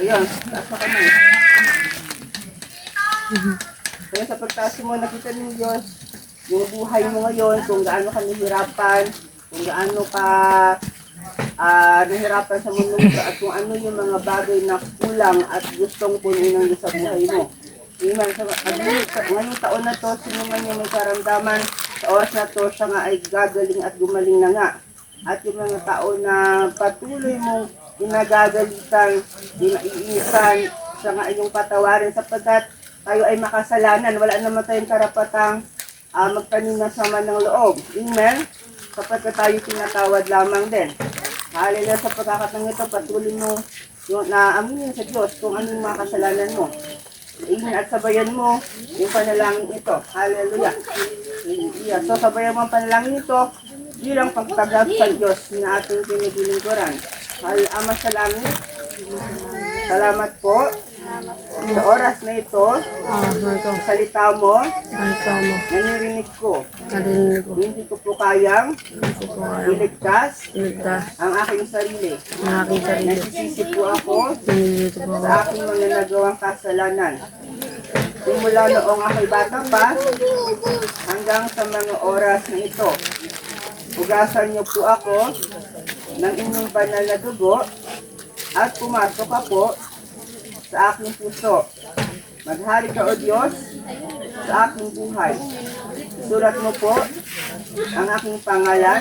Ayun, taas na. Kaya sa pagtaas mo, nakita niyo yun, yung buhay mo ngayon, kung gaano ka nahirapan, kung gaano ka ah nahirapan sa mundo mo, at kung ano yung mga bagay na kulang at gustong punin ng sa buhay mo. Ngayon- sa, ngayong taon na to, sino man yung may karamdaman, sa oras na to, siya nga ay gagaling at gumaling na nga. At yung mga tao na patuloy mong inagagalitan, inaiinisan, siya nga ay yung patawarin sapagkat tayo ay makasalanan. Wala naman tayong karapatang uh, magtanim ng sama ng loob. Amen? Sapagkat tayo tinatawad lamang din. Hallelujah sa pagkakatang ito, patuloy mo yung naaminin sa Diyos kung ano yung mga kasalanan mo. Amen. At sabayan mo yung panalangin ito. Hallelujah. Hallelujah. So sabayan mo ang panalangin ito bilang pagtagap sa Diyos na ating pinigilingkuran. Hal Ama sa langit, salamat po sa oras na ito, Ah, ito. sa salita mo, Ang tama. nanirinig ko. Narinig ko. Hindi ko po kayang Hindi ko kaya. iligtas Iligtas ang aking sarili. ang aking sarili. Nagsisisi po ako Nandito po ako. sa aking mga nagawang kasalanan. Simula noong ako'y bata pa hanggang sa mga oras na ito. Ugasan niyo po ako ng inyong banal na dugo at pumasok ka po sa aking puso. Maghari ka o Diyos sa aking buhay. Sulat mo po ang aking pangalan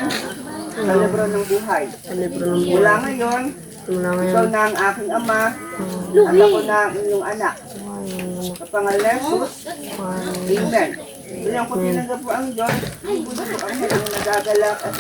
sa libro ng buhay. Mula ngayon, ikaw na ang aking ama at ako na ang inyong anak. Sa pangalan ng Jesus, Amen. Bilang ko tinanggap po ang Diyos, na po ang nagagalak at